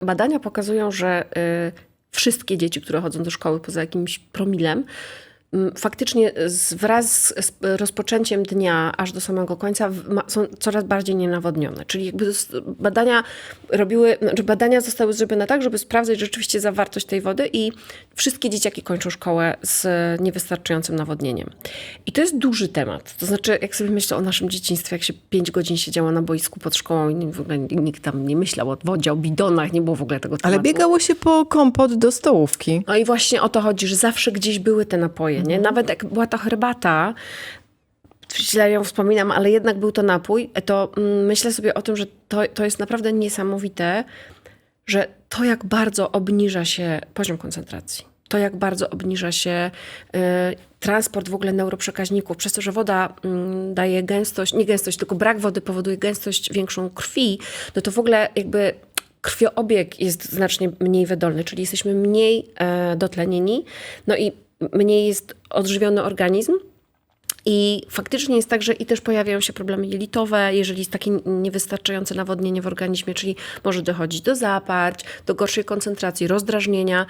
Badania pokazują, że y, wszystkie dzieci, które chodzą do szkoły poza jakimś promilem, faktycznie z, wraz z, rozpoczęciem dnia aż do samego końca ma, są coraz bardziej nienawodnione. Czyli jakby badania robiły, znaczy badania zostały zrobione tak, żeby sprawdzać rzeczywiście zawartość tej wody i wszystkie dzieciaki kończą szkołę z niewystarczającym nawodnieniem. I to jest duży temat. To znaczy, jak sobie myślę o naszym dzieciństwie, jak się pięć godzin siedziało na boisku pod szkołą i w ogóle nikt tam nie myślał o wodzie, o bidonach, nie było w ogóle tego tematu. Ale biegało się po kompot do stołówki. No i właśnie o to chodzi, że zawsze gdzieś były te napoje, nie? Nawet jak była ta herbata, źle ją wspominam, ale jednak był to napój, to mm, myślę sobie o tym, że to, to jest naprawdę niesamowite, że to jak bardzo obniża się poziom koncentracji. To jak bardzo obniża się y, transport w ogóle neuroprzekaźników, przez to, że woda mm, daje gęstość, nie gęstość, tylko brak wody powoduje gęstość większą krwi, no to w ogóle jakby krwioobieg jest znacznie mniej wydolny, czyli jesteśmy mniej e, dotlenieni, no i mniej jest odżywiony organizm. I faktycznie jest tak, że i też pojawiają się problemy jelitowe, jeżeli jest takie niewystarczające nawodnienie w organizmie, czyli może dochodzić do zaparć, do gorszej koncentracji, rozdrażnienia.